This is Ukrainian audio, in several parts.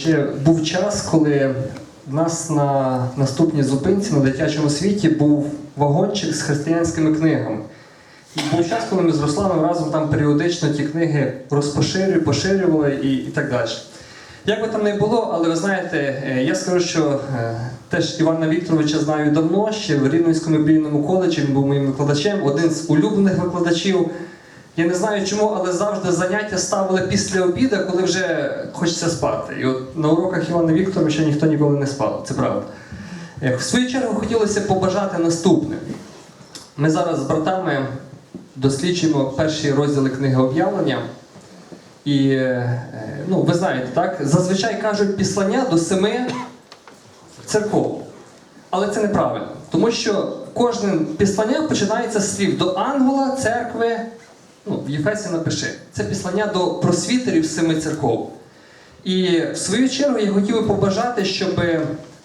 Ще був час, коли в нас на наступній зупинці на дитячому світі був вагончик з християнськими книгами. І був час, коли ми з Русланом разом там періодично ті книги розпоширювали, поширювали і, і так далі. Як би там не було, але ви знаєте, е, я скажу, що е, теж Івана Вікторовича знаю давно, ще в Рівненському біблійному коледжі він був моїм викладачем, один з улюблених викладачів. Я не знаю чому, але завжди заняття ставили після обіду, коли вже хочеться спати. І от на уроках Івана Вікторовича ніхто ніколи не спав, це правда. В свою чергу хотілося побажати наступне. Ми зараз з братами досліджуємо перші розділи книги об'явлення. І е, ну, ви знаєте, так? Зазвичай кажуть післання до семи церков. Але це неправильно. Тому що кожне післання починається з слів до ангела, церкви. Ну, в Єфесі напиши. Це післання до просвітерів семи церков. І в свою чергу я хотів би побажати, щоб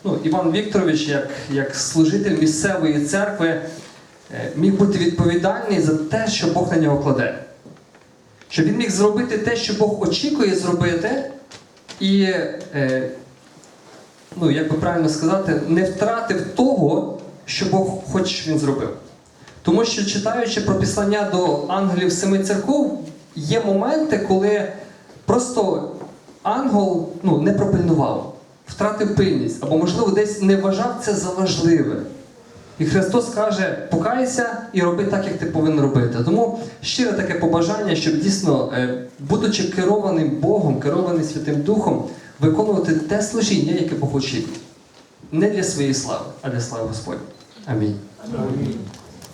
ну, Іван Вікторович, як, як служитель місцевої церкви, е, міг бути відповідальний за те, що Бог на нього кладе. Щоб він міг зробити те, що Бог очікує зробити, і, е, ну, як би правильно сказати, не втратив того, що Бог хоче, щоб він зробив. Тому що читаючи про післання до ангелів семи церков, є моменти, коли просто ангел ну, не пропильнував, втратив пильність, або, можливо, десь не вважав це за важливе. І Христос каже: покайся і роби так, як ти повинен робити. Тому щире таке побажання, щоб дійсно, е, будучи керованим Богом, керованим Святим Духом, виконувати те служіння, яке Бог очікує. Не для своєї слави, а для слави Господня. Амінь. Амінь.